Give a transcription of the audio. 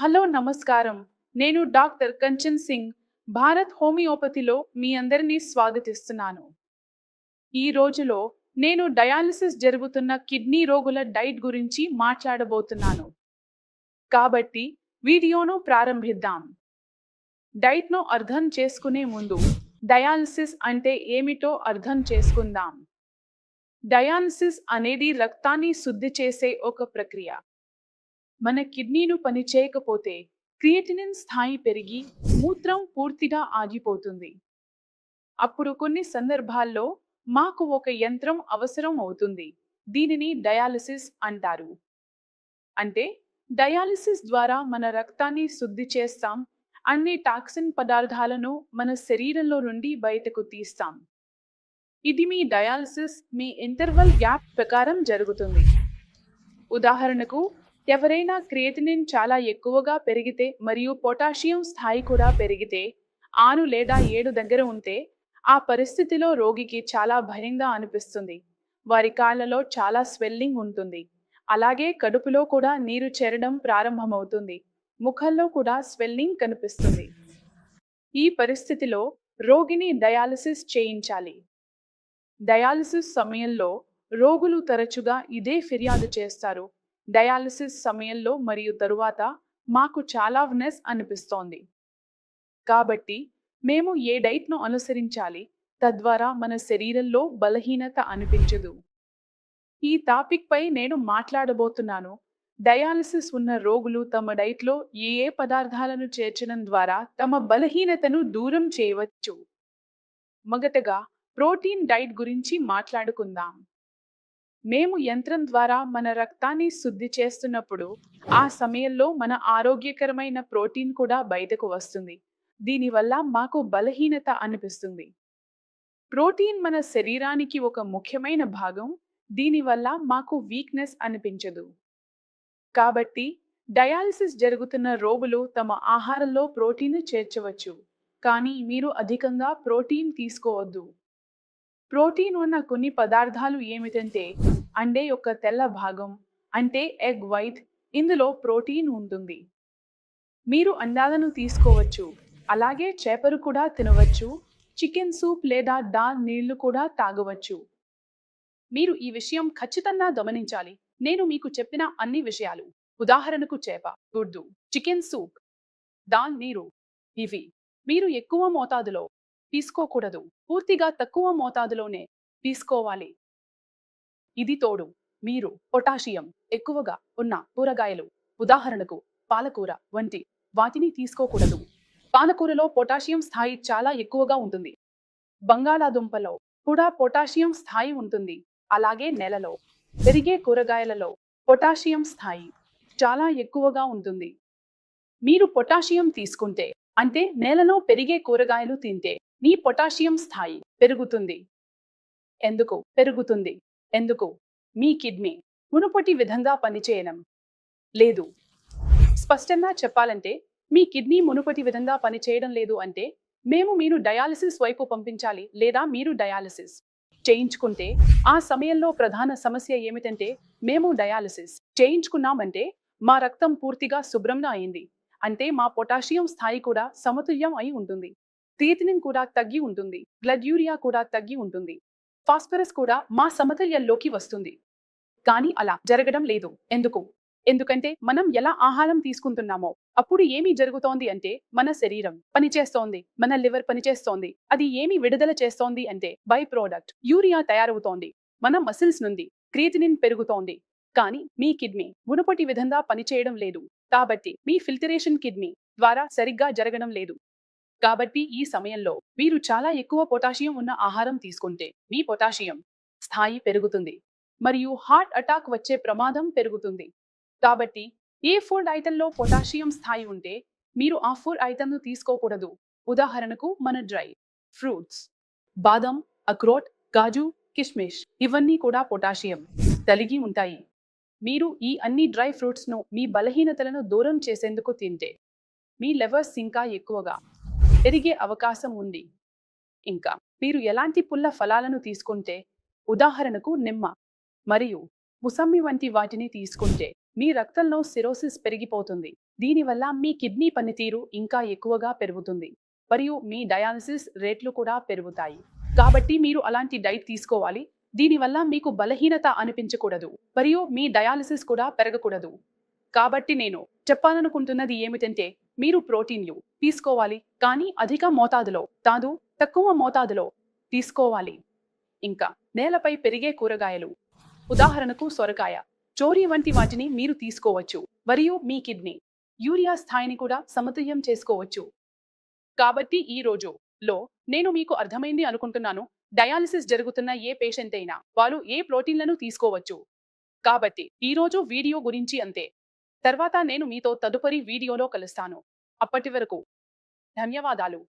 Hello నమస్కారం. నేను doctor Kanchan Singh Bharat హోమియోపతిలో మీ అందరినీ స్వాగతిస్తున్నాను. ఈ రోజులో నేను డయాలసిస్ జరుగుతున్న కిడ్నీ రోగుల డైట్ గురించి మాట్లాడబోతున్నాను. కాబట్టి వీడియోను ప్రారంభిద్దాం. డైట్ను అర్థం చేసుకునే ముందు డయాలసిస్ అంటే ఏమిటో అర్థం చేసుకుందాం. డయాలసిస్ అనేది రక్తాన్ని శుద్ధి చేసే ఒక ప్రక్రియ. మన కిడ్నీలు పనిచేయకపోతే క్రియేటినిన్ స్థాయి పెరిగి మూత్రం పూర్తిగా ఆగిపోతుంది. అప్పుడు కొన్ని సందర్భాల్లో మాకు ఒక యంత్రం అవసరం అవుతుంది. దీనిని డయాలసిస్ అంటారు. అంటే డయాలసిస్ ద్వారా మన రక్తాన్ని శుద్ధి చేస్తాం. అన్ని టాక్సిన్ పదార్థాలను మన శరీరంలో నుండి బయటకు తీస్తాం. ఇది మీ డయాలసిస్ మీ ఇంటర్వల్ గ్యాప్ ప్రకారం జరుగుతుంది. ఉదాహరణకు ఎవరైనా క్రియేటినిన్ చాలా ఎక్కువగా పెరిగితే మరియు పొటాషియం స్థాయి కూడా పెరిగితే ఆరు లేదా ఏడు దగ్గర ఉంటే ఆ పరిస్థితిలో రోగికి చాలా భయంగా అనిపిస్తుంది. వారి కాళ్ళలో చాలా స్వెల్లింగ్ ఉంటుంది. అలాగే కడుపులో కూడా నీరు చేరడం ప్రారంభమవుతుంది. ముఖంలో కూడా స్వెల్లింగ్ కనిపిస్తుంది. ఈ పరిస్థితిలో రోగిని డయాలసిస్ చేయించాలి. డయాలసిస్ సమయంలో రోగులు తరచుగా ఇదే ఫిర్యాదు చేస్తారు. డయాలసిస్ సమయంలో మరియు తరువాత మాకు చాలా వ్నెస్ అనిపిస్తోంది. కాబట్టి మేము ఏ డైట్ను అనుసరించాలి తద్వారా మన శరీరంలో బలహీనత అనిపించదు. ఈ టాపిక్పై నేను మాట్లాడబోతున్నాను. డయాలసిస్ ఉన్న రోగులు తమ డైట్లో ఏ ఏ పదార్థాలను చేర్చడం ద్వారా తమ బలహీనతను దూరం చేయవచ్చు. మొదటగా ప్రోటీన్ డైట్ గురించి మాట్లాడుకుందాం. మేము యంత్రం ద్వారా మన రక్తాన్ని శుద్ధి చేస్తున్నప్పుడు ఆ సమయంలో మన ఆరోగ్యకరమైన ప్రోటీన్ కూడా బయటకు వస్తుంది. దీనివల్ల మాకు బలహీనత అనిపిస్తుంది. ప్రోటీన్ మన శరీరానికి ఒక ముఖ్యమైన భాగం దీనివల్ల మాకు వీక్నెస్ అనిపించదు. కాబట్టి డయాలసిస్ జరుగుతున్న రోగులు తమ ఆహారంలో ప్రోటీన్ చేర్చవచ్చు. కానీ మీరు అధికంగా ప్రోటీన్ తీసుకోవద్దు. ప్రోటీన్ ఉన్న కొన్ని పదార్థాలు ఏమిటంటే అండే యొక్క తెల్ల భాగం అంటే ఎగ్ వైట్ ఇందులో ప్రోటీన్ ఉంటుంది. మీరు అండాలను తీసుకోవచ్చు. అలాగే చేపలు కూడా తినవచ్చు చికెన్ సూప్ లేదా దాల్ నీళ్ళు కూడా తాగవచ్చు. మీరు ఈ విషయం ఖచ్చితంగా గమనించాలి. నేను మీకు చెప్పిన అన్ని విషయాలు. ఉదాహరణకు చేప గుడ్డు చికెన్ సూప్ దాల్ నీరు ఇవి. మీరు ఎక్కువ మోతాదులో తీసుకోకూడదు. పూర్తిగా తక్కువ మోతాదులోనే తీసుకోవాలి. ఇది తోడు మీరు పొటాషియం ఎక్కువగా ఉన్న కూరగాయలు ఉదాహరణకు పాలకూర వంటి వాటిని తీసుకోకూడదు. పాలకూరలో పొటాషియం స్థాయి చాలా ఎక్కువగా ఉంటుంది. బంగాళాదుంపలో కూడా పొటాషియం స్థాయి ఉంటుంది. అలాగే నెలలో పెరిగే కూరగాయలలో పొటాషియం స్థాయి చాలా ఎక్కువగా ఉంటుంది. మీరు పొటాషియం తీసుకుంటే అంటే నేలలో పెరిగే కూరగాయలు తింటే మీ పొటాషియం స్థాయి పెరుగుతుంది. ఎందుకు? పెరుగుతుంది. ఎందుకు? మీ కిడ్నీ మునుపటి విధంగా పనిచేయడం. లేదు. స్పష్టంగా చెప్పాలంటే మీ కిడ్నీ మునుపటి విధంగా పనిచేయడం లేదు అంటే మేము మీరు డయాలసిస్ వైపు పంపించాలి లేదా మీరు డయాలసిస్ చేయించుకుంటే ఆ సమయంలో ప్రధాన సమస్య ఏమిటంటే మేము డయాలసిస్ చేయించుకున్నామంటే మా రక్తం పూర్తిగా శుభ్రంగా అయింది. అంటే మా పొటాషియం స్థాయి కూడా సమతుల్యం అయి ఉంటుంది. క్రియేటినిన్ కూడా తగ్గి ఉంటుంది. బ్లడ్ యూరియా కూడా తగ్గి ఉంటుంది. ఫాస్ఫరస్ కూడా మా సమతుల్యంలోకి వస్తుంది. కానీ అలా జరగడం లేదు. ఎందుకు? ఎందుకంటే మనం ఎలా ఆహారం తీసుకుంటున్నామో అప్పుడు ఏమి జరుగుతోంది అంటే మన శరీరం పనిచేస్తోంది. మన లివర్ పనిచేస్తోంది. అది ఏమి విడుదల చేస్తోంది అంటే బై ప్రోడక్ట్ యూరియా తయారవుతోంది. మన మసిల్స్ నుండి క్రియేటినిన్ పెరుగుతోంది. కానీ మీ కిడ్నీ మునుపటి విధంగా పనిచేయడం లేదు. కాబట్టి మీ ఫిల్టరేషన్ కిడ్నీ ద్వారా సరిగ్గా జరగడం లేదు. కాబట్టి ఈ సమయంలో మీరు చాలా ఎక్కువ పొటాషియం ఉన్న ఆహారం తీసుకుంటే మీ పొటాషియం స్థాయి పెరుగుతుంది. మరియు హార్ట్ అటాక్ వచ్చే ప్రమాదం పెరుగుతుంది. కాబట్టి ఏ ఫుడ్ ఐటెంలో పొటాషియం స్థాయి ఉంటే మీరు ఆ ఫుడ్ ఐటెంను తీసుకోకూడదు. ఉదాహరణకు మన డ్రై ఫ్రూట్స్ బాదం అక్రోట్ కాజు కిష్మిష్ ఇవన్నీ కూడా పొటాషియం కలిగి ఉంటాయి. మీరు ఈ అన్ని డ్రై ఫ్రూట్స్ను మీ బలహీనతలను దూరం చేసేందుకు తింటే మీ లెవర్స్ ఇంకా ఎక్కువగా పెరిగే అవకాశం ఉంది. ఇంకా మీరు ఎలాంటి పుల్ల ఫలాలను తీసుకుంటే ఉదాహరణకు నిమ్మ మరియు ముసమ్మి వంటి వాటిని తీసుకుంటే మీ రక్తంలో సిరోసిస్ పెరిగిపోతుంది. దీనివల్ల మీ కిడ్నీ పనితీరు ఇంకా ఎక్కువగా పెరుగుతుంది మరియు మీ డయాలసిస్ రేట్లు కూడా పెరుగుతాయి. కాబట్టి మీరు అలాంటి డైట్ తీసుకోవాలి. దీనివల్ల మీకు బలహీనత అనిపించకూడదు మరియు మీ డయాలసిస్ కూడా పెరగకూడదు. కాబట్టి నేను చెప్పాలనుకుంటున్నది ఏమిటంటే మీరు ప్రోటీన్లు తీసుకోవాలి. కానీ అధిక మోతాదులో కాదు తక్కువ మోతాదులో తీసుకోవాలి. ఇంకా నేలపై పెరిగే కూరగాయలు. ఉదాహరణకు సొరకాయ. చోరీ వంటి వాటిని మీరు తీసుకోవచ్చు. మరియు మీ కిడ్నీ. యూరియా స్థాయిని కూడా సమతుల్యం చేసుకోవచ్చు. కాబట్టి ఈ రోజు లో నేను మీకు అర్థమైంది అనుకుంటున్నాను. డయాలసిస్ జరుగుతున్న ఏ పేషెంట్ అయినా వాళ్ళు ఏ ప్రోటీన్లను తీసుకోవచ్చు. కాబట్టి ఈ రోజు వీడియో గురించి అంతే. తర్వాత నేను మీతో తదుపరి వీడియోలో కలుస్తాను. అప్పటి వరకు ధన్యవాదాలు.